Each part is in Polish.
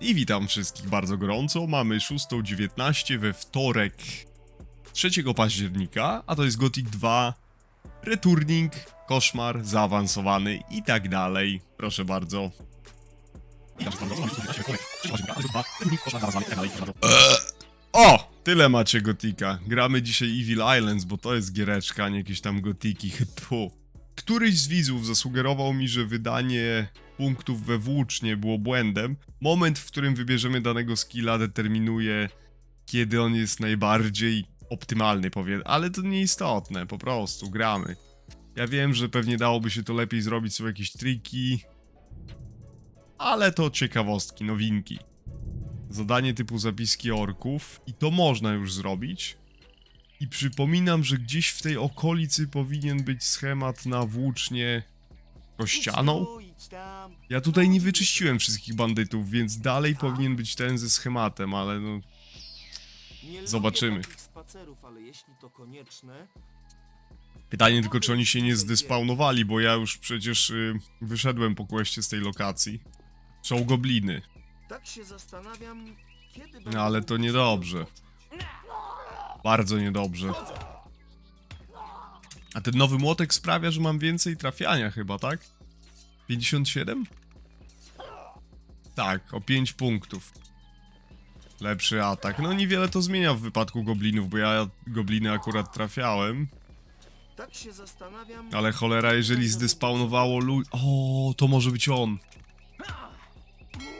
I witam wszystkich bardzo gorąco. Mamy 6.19 we wtorek 3 października, a to jest Gothic 2, Returning, Koszmar, Zaawansowany i tak dalej. Proszę bardzo. O! Tyle macie Gotika. Gramy dzisiaj Evil Islands, bo to jest giereczka, nie jakieś tam Gotiki. Tu. Któryś z widzów zasugerował mi, że wydanie punktów we włócznie było błędem. Moment, w którym wybierzemy danego skilla determinuje, kiedy on jest najbardziej optymalny, powie, ale to nieistotne, po prostu gramy. Ja wiem, że pewnie dałoby się to lepiej zrobić, są jakieś triki, ale to ciekawostki, nowinki. Zadanie typu zapiski orków i to można już zrobić. I przypominam, że gdzieś w tej okolicy powinien być schemat na włócznie kościaną. Ja tutaj nie wyczyściłem wszystkich bandytów, więc dalej powinien być ten ze schematem, ale no Zobaczymy. lubię takich spacerów, ale jeśli to konieczne, Pytanie tylko, czy oni się nie zdespawnowali, bo ja już przecież y, wyszedłem po kwestie z tej lokacji. Są gobliny. tak się zastanawiam, kiedy No, ale to mógł niedobrze. odpocząć. Bardzo niedobrze. A ten nowy młotek sprawia, że mam więcej trafiania chyba, tak? 57? Tak, o 5 punktów. Lepszy atak. No niewiele to zmienia w wypadku goblinów, bo ja gobliny akurat trafiałem. Tak się zastanawiam, Ale cholera, jeżeli zdespawnowało lu... O, to może być on.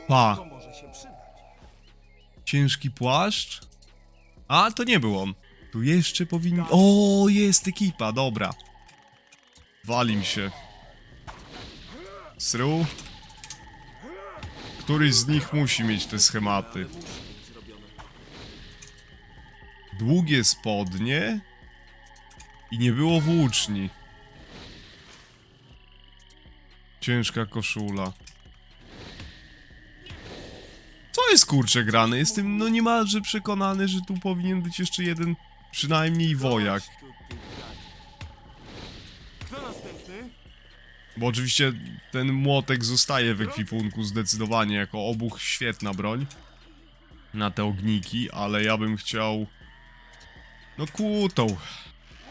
Pa, ciężki płaszcz? A, to nie był on. Tu jeszcze powinien... O, jest ekipa, dobra. Walim się. Sru. Któryś z nich musi mieć te schematy. Długie spodnie. I nie było włóczni. Ciężka koszula. Jest kurczę grane? Jestem no niemalże przekonany, że tu powinien być jeszcze jeden przynajmniej wojak. Kto następny? Bo oczywiście ten młotek zostaje w ekwipunku zdecydowanie jako obuch świetna broń. Na te ogniki, ale ja bym chciał... No kłutą.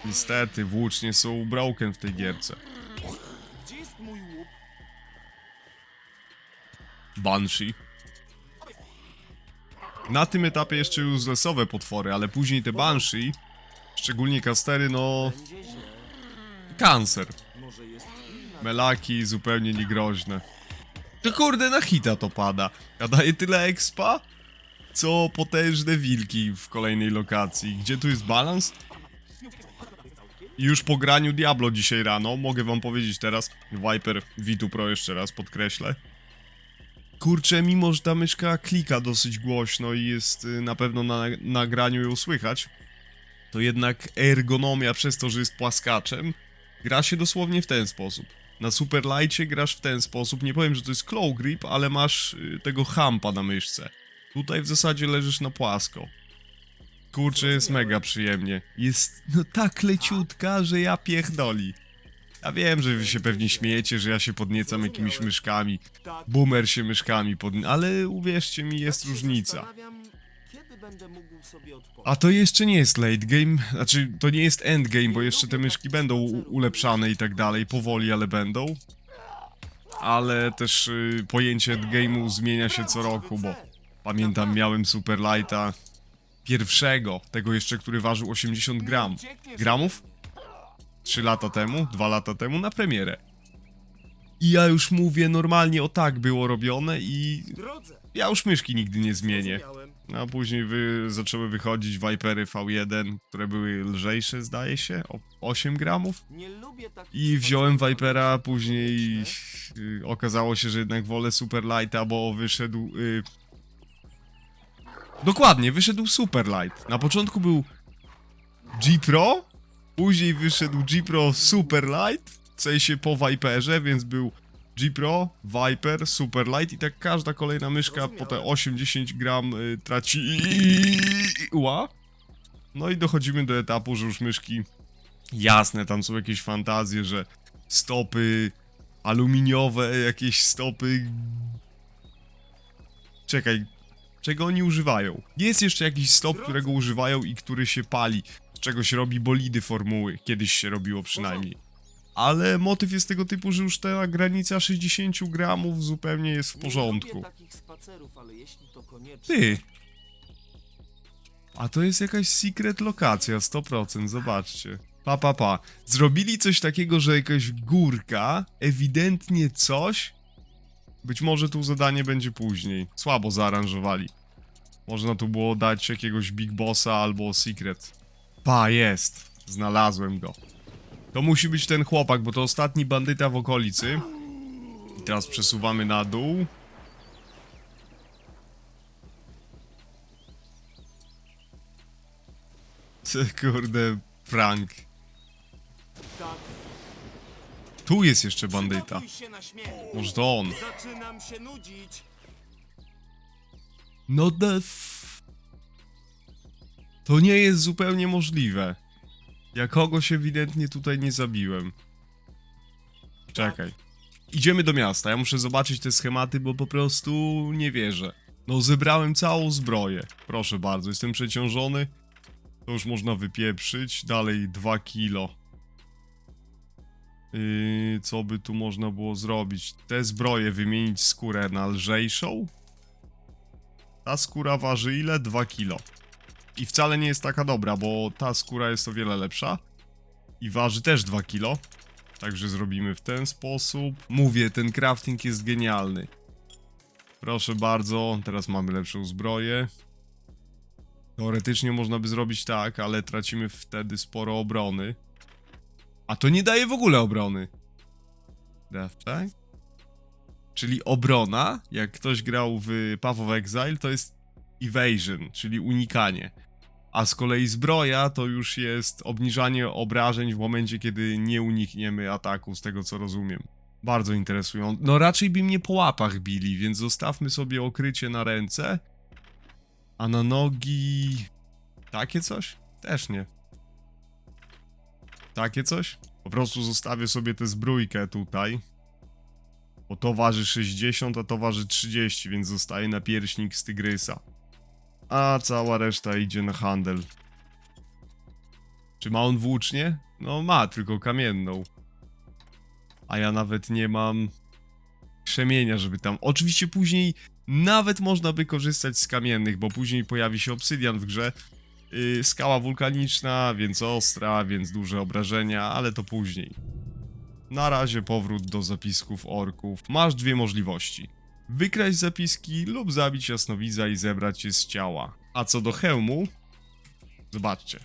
Niestety, włócznie są broken w tej gierce. Gdzie jest mój łuk? Banshee. Na tym etapie jeszcze uselessowe potwory, ale później te Banshee, szczególnie kastery, no... Kancer. Melaki zupełnie niegroźne. To kurde, na hita to pada. A daje tyle expa? Co potężne wilki w kolejnej lokacji. Gdzie tu jest balans? Już po graniu Diablo dzisiaj rano, mogę wam powiedzieć teraz, Viper Vitu Pro jeszcze raz podkreślę. Kurczę, mimo że ta myszka klika dosyć głośno i jest y, na pewno na nagraniu ją słychać, to jednak ergonomia przez to, że jest płaskaczem, gra się dosłownie w ten sposób. Na Super Lightie grasz w ten sposób, nie powiem, że to jest claw grip, ale masz y, tego hampa na myszce. Tutaj w zasadzie leżysz na płasko. Kurczę, jest mega przyjemnie. Jest no tak leciutka, że ja piechdoli. Ja wiem, że wy się pewnie śmiejecie, że ja się podniecam jakimiś myszkami. Boomer się myszkami podnie... Ale uwierzcie mi, jest różnica. A to jeszcze nie jest late game, znaczy to nie jest end game, bo jeszcze te myszki będą ulepszane i tak dalej, powoli, ale będą. Ale też y, pojęcie endgame'u zmienia się co roku, bo pamiętam miałem Super Lighta pierwszego, tego jeszcze, który ważył 80 gram. Gramów? 3 lata temu, 2 lata temu na premierę. I ja już mówię, normalnie o tak było robione i Drodze. ja już myszki nigdy nie zmienię. Zrozumiałem. A później wy zaczęły wychodzić Vipery V1, które były lżejsze, zdaje się, o 8 gramów. I wziąłem Vipera, później y, okazało się, że jednak wolę Super Lighta, bo wyszedł... Y... Dokładnie, wyszedł Super Light. Na początku był G Pro, później wyszedł G Pro Super Light, w sensie po Viperze, więc był G Pro, Viper, Super Light i tak każda kolejna myszka po te 8-10 gram y, traci ła. No i dochodzimy do etapu, że już myszki jasne, tam są jakieś fantazje, że stopy aluminiowe, jakieś stopy Czekaj, czego oni używają? Jest jeszcze jakiś stop, którego używają i który się pali, z czego się robi bolidy formuły. Kiedyś się robiło przynajmniej. Ale motyw jest tego typu, że już ta granica 60 gramów zupełnie jest w porządku. Ty! A to jest jakaś secret lokacja, 100%, zobaczcie. Pa, pa, pa. Zrobili coś takiego, że jakaś górka, ewidentnie coś. Być może tu zadanie będzie później. Słabo zaaranżowali. Można tu było dać jakiegoś Big Bossa albo Secret. Pa, jest. Znalazłem go. To musi być ten chłopak, bo to ostatni bandyta w okolicy. I teraz przesuwamy na dół. Ty kurde, prank. Tu jest jeszcze bandyta. Może to on. Zaczynam się nudzić. No the. To nie jest zupełnie możliwe. Ja kogoś ewidentnie tutaj nie zabiłem. Czekaj. Idziemy do miasta. Ja muszę zobaczyć te schematy, bo po prostu nie wierzę. No, zebrałem całą zbroję. Proszę bardzo, jestem przeciążony. To już można wypieprzyć. Dalej 2 kilo. Yy, co by tu można było zrobić? Te zbroje wymienić skórę na lżejszą? Ta skóra waży ile? 2 kilo. I wcale nie jest taka dobra, bo ta skóra jest o wiele lepsza. I waży też 2 kilo. Także zrobimy w ten sposób. Mówię, ten crafting jest genialny. Proszę bardzo, teraz mamy lepszą zbroję. Teoretycznie można by zrobić tak, ale tracimy wtedy sporo obrony. A to nie daje w ogóle obrony. Death? Czyli obrona, jak ktoś grał w Path of Exile, to jest evasion, czyli unikanie. A z kolei zbroja to już jest obniżanie obrażeń w momencie, kiedy nie unikniemy ataku, z tego co rozumiem. Bardzo interesujące. No raczej by mnie po łapach bili, więc zostawmy sobie okrycie na ręce. A na nogi... Takie coś? Też nie. Takie coś? Po prostu zostawię sobie tę zbrójkę tutaj. Bo to waży 60, a to waży 30, więc zostaje na pierśnik z tygrysa. A cała reszta idzie na handel. Czy ma on włócznie? No ma, tylko kamienną. A ja nawet nie mam krzemienia, żeby tam... Oczywiście później nawet można by korzystać z kamiennych, bo później pojawi się obsydian w grze. Yy, skała wulkaniczna, więc ostra, więc duże obrażenia, ale to później. Na razie powrót do zapisków orków. Masz dwie możliwości. Wykraść zapiski lub zabić jasnowidza i zebrać je z ciała. A co do hełmu... Zobaczcie.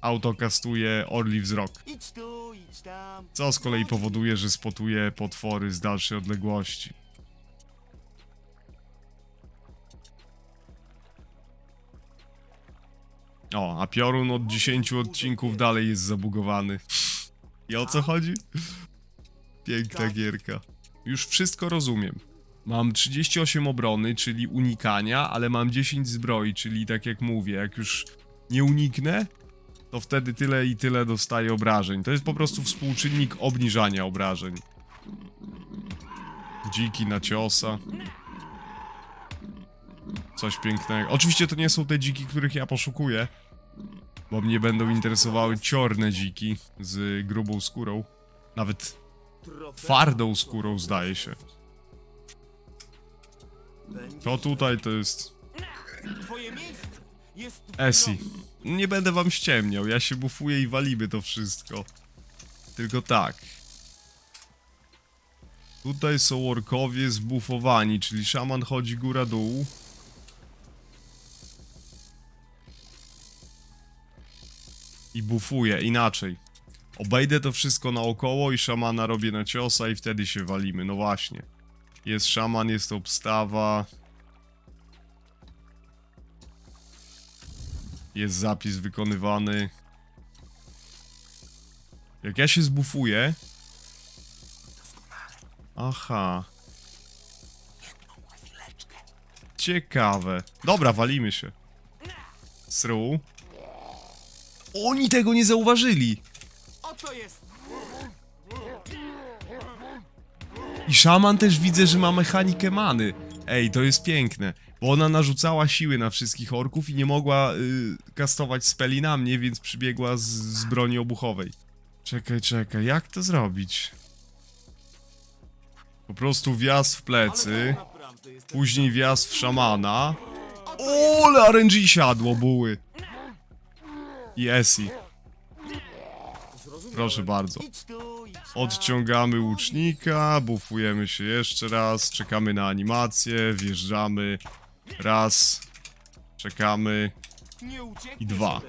Auto kastuje orli wzrok. Idź tu, idź tam. Co z kolei powoduje, że spotuje potwory z dalszej odległości. O, a piorun od 10 odcinków dalej jest zabugowany. I o co chodzi? Piękna gierka. Już wszystko rozumiem. Mam 38 obrony, czyli unikania, ale mam 10 zbroi, czyli tak jak mówię, jak już nie uniknę, to wtedy tyle i tyle dostaję obrażeń. To jest po prostu współczynnik obniżania obrażeń. Dziki na ciosa. Coś pięknego. Oczywiście to nie są te dziki, których ja poszukuję. Bo mnie będą interesowały ciorne dziki z grubą skórą. Nawet twardą skórą zdaje się. To tutaj to jest Twoje miejsce jest w Esi. Nie będę wam ściemniał, ja się bufuję i walimy to wszystko. Tylko tak. Tutaj są orkowie zbufowani, czyli szaman chodzi góra-dół. I bufuje, inaczej. Obejdę to wszystko naokoło i szamana robię na ciosa i wtedy się walimy, no właśnie. Jest szaman, jest obstawa. Jest zapis wykonywany. Jak ja się zbufuję. Aha. Ciekawe. Dobra, walimy się. Sru. Oni tego nie zauważyli. Oto jest. I szaman też widzę, że ma mechanikę many. Ej, to jest piękne. Bo ona narzucała siły na wszystkich orków i nie mogła y, kastować speli na mnie, więc przybiegła z, z broni obuchowej. Czekaj, czekaj, jak to zrobić? Po prostu wjazd w plecy, później wjazd w szamana. O, ale RNG siadło, buły. I Esi. Proszę bardzo. Odciągamy łucznika, bufujemy się jeszcze raz, czekamy na animację, wjeżdżamy. Raz, czekamy i dwa.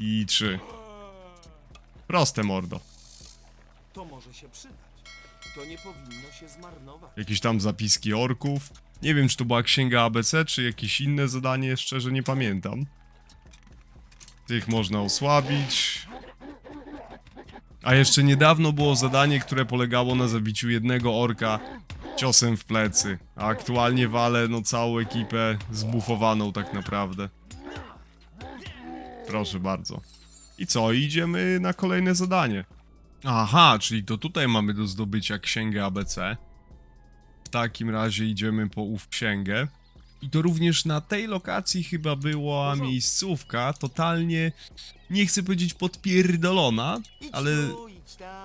i trzy. Proste mordo. To może się przydać. To nie powinno się zmarnować. Jakieś tam zapiski orków. Nie wiem, czy to była księga ABC, czy jakieś inne zadanie, szczerze nie pamiętam. Tych można osłabić. A jeszcze niedawno było zadanie, które polegało na zabiciu jednego orka ciosem w plecy. A aktualnie walę no całą ekipę zbufowaną tak naprawdę. Proszę bardzo. I co, idziemy na kolejne zadanie. Aha, czyli to tutaj mamy do zdobycia księgę ABC. W takim razie idziemy po ów księgę. I to również na tej lokacji chyba była miejscówka totalnie, nie chcę powiedzieć podpierdolona, ale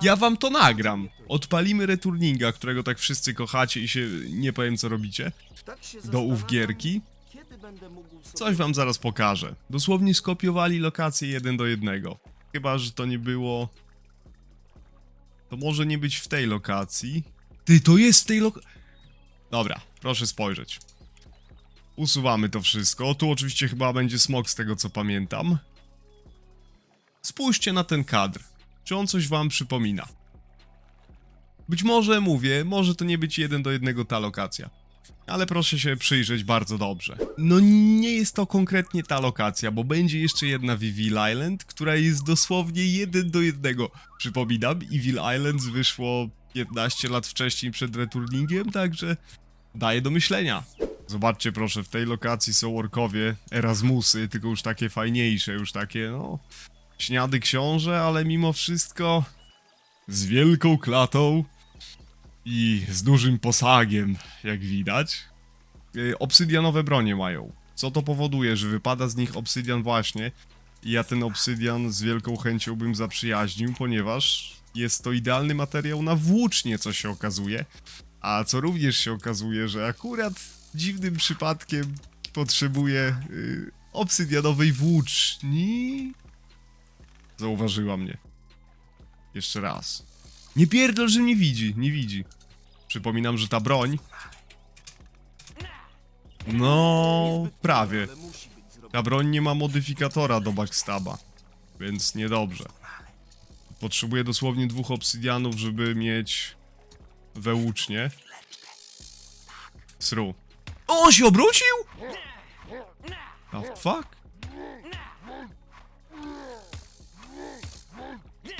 ja wam to nagram. Odpalimy returninga, którego tak wszyscy kochacie i się nie powiem co robicie, Tak do ów gierki. Coś wam zaraz pokażę. Dosłownie skopiowali lokację jeden do jednego. Chyba, że to nie było... To może nie być w tej lokacji. Ty, to jest w tej lokacji... Dobra, proszę spojrzeć. Usuwamy to wszystko. Tu oczywiście chyba będzie smok z tego co pamiętam. Spójrzcie na ten kadr. Czy on coś wam przypomina? Być może mówię, może to nie być jeden do jednego ta lokacja. Ale proszę się przyjrzeć bardzo dobrze. No nie jest to konkretnie ta lokacja, bo będzie jeszcze jedna Evil Island, która jest dosłownie jeden do jednego. Przypominam, Evil Islands wyszło 15 lat wcześniej przed returningiem, także daje do myślenia. Zobaczcie proszę, w tej lokacji są orkowie, Erasmusy, tylko już takie fajniejsze, już takie no... Śniady książę, ale mimo wszystko z wielką klatą i z dużym posagiem, jak widać. Yy, Obsydianowe bronie mają. Co to powoduje, że wypada z nich obsydian właśnie. I ja ten obsydian z wielką chęcią bym zaprzyjaźnił, ponieważ jest to idealny materiał na włócznie, co się okazuje. A co również się okazuje, że akurat dziwnym przypadkiem potrzebuję yy, obsydianowej włóczni. Zauważyła mnie. Jeszcze raz. Nie pierdol, że nie widzi, nie widzi. Przypominam, że ta broń. No, prawie. Ta broń nie ma modyfikatora do backstaba, więc niedobrze. Potrzebuję dosłownie dwóch obsydianów, żeby mieć we łucznie. Sru. O, on się obrócił? The fuck?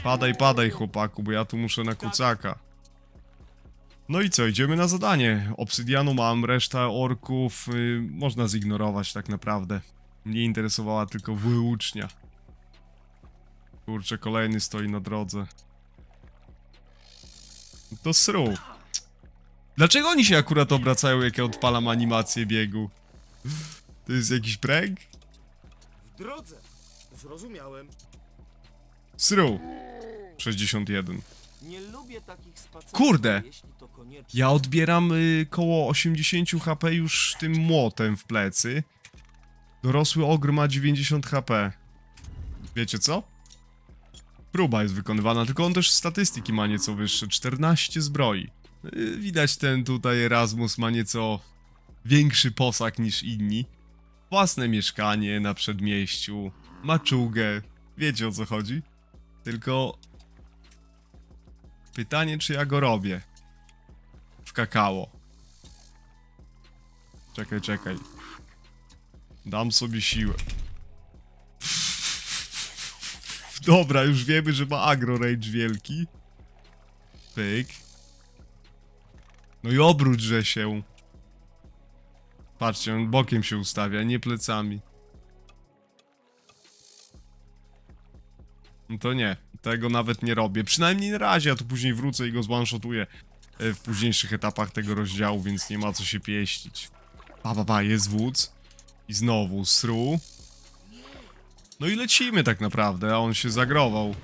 Padaj, padaj, chłopaku, bo ja tu muszę na kucaka. No i co, idziemy na zadanie. Obsydianu mam, reszta orków y, można zignorować tak naprawdę. Mnie interesowała tylko wyłucznia. Kurczę, kolejny stoi na drodze. To sru. Dlaczego oni się akurat obracają, jak ja odpalam animację biegu? To jest jakiś prank? W drodze. Zrozumiałem. Sru. 61. Nie lubię takich spacerów. Kurde. Jeśli to. Ja odbieram y, koło 80 HP już tym młotem w plecy. Dorosły ogr ma 90 HP. Wiecie co? Próba jest wykonywana, tylko on też statystyki ma nieco wyższe. 14 zbroi. Y, widać ten tutaj Erasmus ma nieco większy posag niż inni. Własne mieszkanie na przedmieściu. Maczugę. Wiecie o co chodzi? Tylko... Pytanie, czy ja go robię w kakao. Czekaj, czekaj. Dam sobie siłę. Dobra, już wiemy, że ma agro rage wielki. Pyk. No i obróćże się. Patrzcie, on bokiem się ustawia, nie plecami. No to nie, tego nawet nie robię. Przynajmniej na razie, ja tu później wrócę i go zwanshotuję e, w późniejszych etapach tego rozdziału, więc nie ma co się pieścić. Pa, pa, pa, jest wódz. I znowu sru. No i lecimy tak naprawdę, a on się zagrował.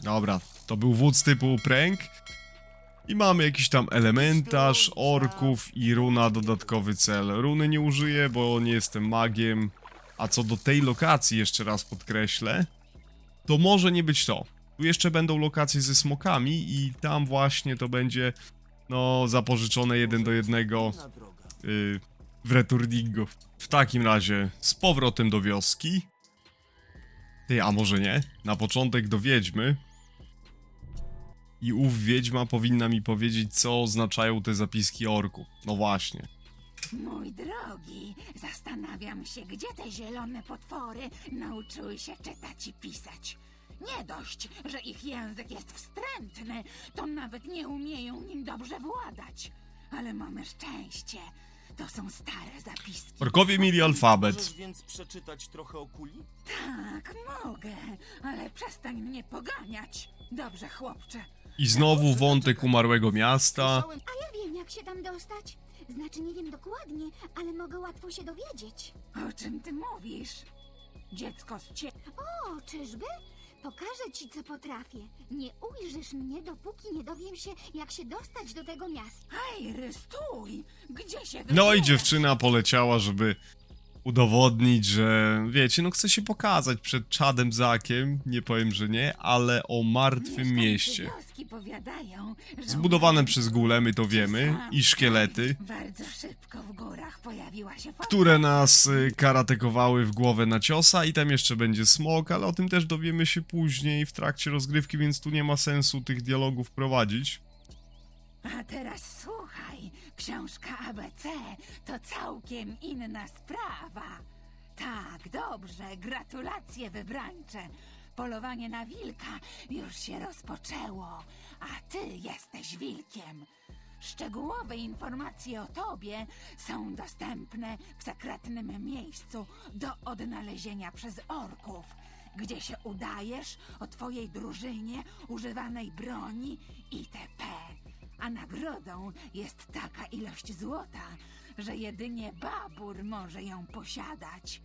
Dobra, to był wódz typu prank. I mamy jakiś tam elementarz, orków i runa dodatkowy cel. Runy nie użyję, bo nie jestem magiem. A co do tej lokacji, jeszcze raz podkreślę, to może nie być to. Tu jeszcze będą lokacje ze smokami i tam właśnie to będzie, no, zapożyczone jeden do jednego yy, w Returningу. W takim razie, z powrotem do wioski. Ty, a może nie? Na początek do wiedźmy. I ów wiedźma powinna mi powiedzieć, co oznaczają te zapiski orku. No właśnie. Mój drogi, zastanawiam się, gdzie te zielone potwory nauczyły się czytać i pisać. Nie dość, że ich język jest wstrętny, to nawet nie umieją nim dobrze władać. Ale mamy szczęście. To są stare zapiski. Orkowie mieli alfabet. Możesz więc przeczytać trochę o kuli? Tak, mogę, ale przestań mnie poganiać. Dobrze, chłopcze. I znowu wątek umarłego miasta. Słyszałem, A ja wiem, jak się tam dostać. Znaczy, nie wiem dokładnie, ale mogę łatwo się dowiedzieć. O czym ty mówisz? Dziecko z cie... O, czyżby? Pokażę ci, co potrafię. Nie ujrzysz mnie, dopóki nie dowiem się, jak się dostać do tego miasta. Hej, stój! Gdzie się No i wybierasz? dziewczyna poleciała, żeby udowodnić, że wiecie, no chce się pokazać przed czadem Zakiem, nie powiem, że nie, ale o martwym mieście. wioski powiadają, że Zbudowane przez gulemy, to wiemy, i szkielety, Bardzo szybko w górach pojawiła się które nas y, karatekowały w głowę na ciosa i tam jeszcze będzie smok, ale o tym też dowiemy się później w trakcie rozgrywki, więc tu nie ma sensu tych dialogów prowadzić. A teraz książka ABC to całkiem inna sprawa. Tak, dobrze, gratulacje wybrańcze. Polowanie na wilka już się rozpoczęło, a ty jesteś wilkiem. Szczegółowe informacje o tobie są dostępne w sekretnym miejscu do odnalezienia przez orków, gdzie się udajesz o twojej drużynie, używanej broni itp. A nagrodą jest taka ilość złota, że jedynie babur może ją posiadać.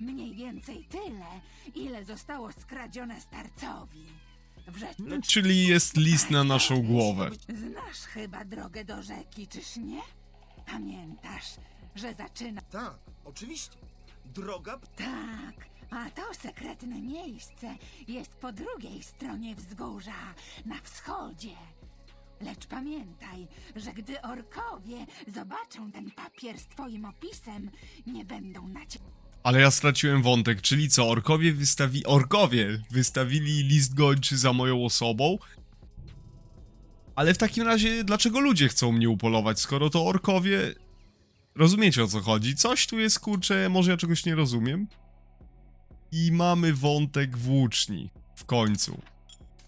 Mniej więcej tyle, ile zostało skradzione starcowi. W rzeczy... Czyli jest list na naszą głowę. Znasz chyba drogę do rzeki, czyż nie? Pamiętasz, że zaczyna... Tak, oczywiście. Droga Tak, a to sekretne miejsce jest po drugiej stronie wzgórza, na wschodzie. Lecz pamiętaj, że gdy orkowie zobaczą ten papier z twoim opisem, nie będą na ciebie Ale ja straciłem wątek, czyli co, orkowie wystawi... Orkowie wystawili list gończy za moją osobą? Ale w takim razie, dlaczego ludzie chcą mnie upolować, skoro to orkowie... Rozumiecie o co chodzi? Coś tu jest, kurczę, może ja czegoś nie rozumiem? I mamy wątek włóczni. W końcu.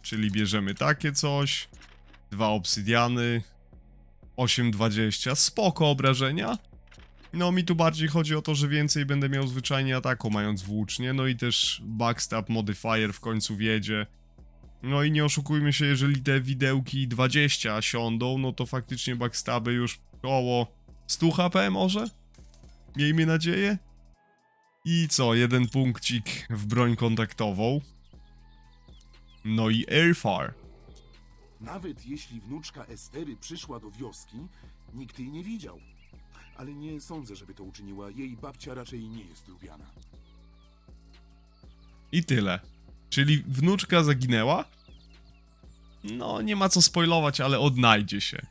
Czyli bierzemy takie coś. Dwa obsydiany. 8,20. Spoko obrażenia. No mi tu bardziej chodzi o to, że więcej będę miał zwyczajnie ataku mając włócznie, no i też backstab modifier w końcu wiedzie. No i nie oszukujmy się, jeżeli te widełki 20 siądą, no to faktycznie backstaby już koło 100 HP może? Miejmy nadzieję. I co, jeden punkcik w broń kontaktową. No i Airfar. Nawet jeśli wnuczka Estery przyszła do wioski, nikt jej nie widział. Ale nie sądzę, żeby to uczyniła. Jej babcia raczej nie jest lubiana. I tyle. Czyli wnuczka zaginęła? No, nie ma co spoilować, ale odnajdzie się.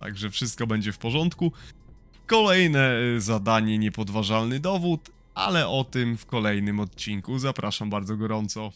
Także wszystko będzie w porządku. Kolejne y, zadanie, niepodważalny dowód, ale o tym w kolejnym odcinku. Zapraszam bardzo gorąco.